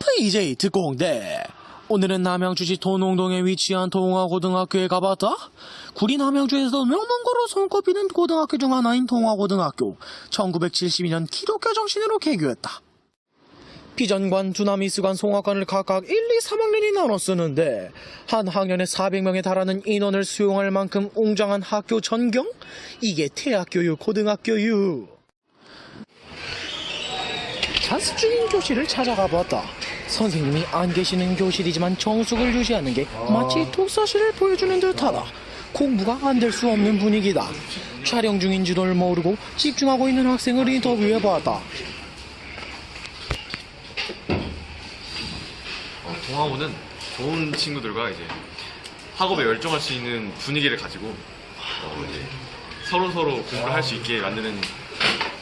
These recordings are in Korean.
VJ 특공대 오늘은 남양주시 도농동에 위치한 동화고등학교에 가봤다 구리 남양주에서 명문고로 손꼽히는 고등학교 중 하나인 동화고등학교 1972년 기독교 정신으로 개교했다 비전관, 두나미스관, 송악관을 각각 1, 2, 3학년이 나눠 쓰는데 한 학년에 400명에 달하는 인원을 수용할 만큼 웅장한 학교 전경? 이게 태학교유, 고등학교유. 자습 중인 교실을 찾아가 봤다. 선생님이 안 계시는 교실이지만 정숙을 유지하는 게 마치 독서실을 보여주는 듯하다. 공부가 안 될 수 없는 분위기다. 촬영 중인지를 모르고 집중하고 있는 학생을 인터뷰해 봤다. 어, 동아호는 좋은 친구들과 이제 학업에 열정할 수 있는 분위기를 가지고 어, 이제 서로 서로 공부를 할 수 있게 만드는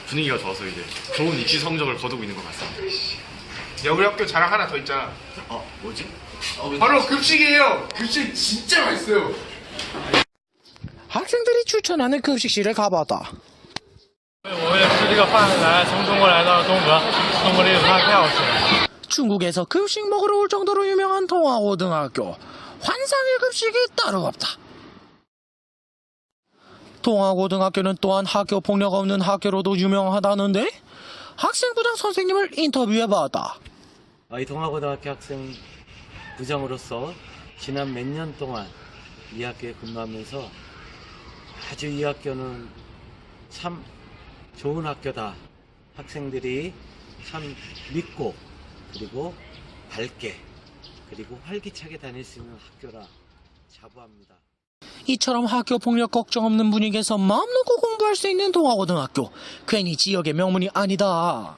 분위기가 좋아서 이제 좋은 입시 성적을 거두고 있는 것 같습니다. 야 우리 학교 자랑 하나 더 있잖아 어 뭐지? 바로 급식이에요 급식 진짜 맛있어요 학생들이 추천하는 급식실을 가봤다. 我也是这个饭来从中国来到东德，中国这个饭太好吃了。 중국에서 급식 먹으러 올 정도로 유명한 동아고등학교. 환상의 급식이 따로 없다. 동아고등학교는 또한 학교 폭력 없는 학교로도 유명하다는데 학생부장 선생님을 인터뷰해봤다. 이 동아고등학교 학생 부장으로서 지난 몇 년 동안 이 학교에 근무하면서 아주 이 학교는 참 좋은 학교다. 학생들이 참 믿고 그리고 밝게 그리고 활기차게 다닐 수 있는 학교라 자부합니다. 이처럼 학교 폭력 걱정 없는 분위기에서 마음 놓고 공부할 수 있는 동아고등학교. 괜히 지역의 명문이 아니다.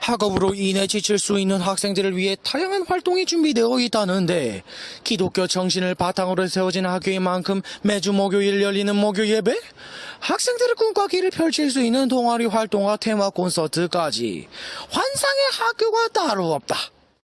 학업으로 인해 지칠 수 있는 학생들을 위해 다양한 활동이 준비되어 있다는데 기독교 정신을 바탕으로 세워진 학교인 만큼 매주 목요일 열리는 목요 예배? 학생들의 꿈과 길을 펼칠 수 있는 동아리 활동과 테마 콘서트까지 환상의 학교가 따로 없다.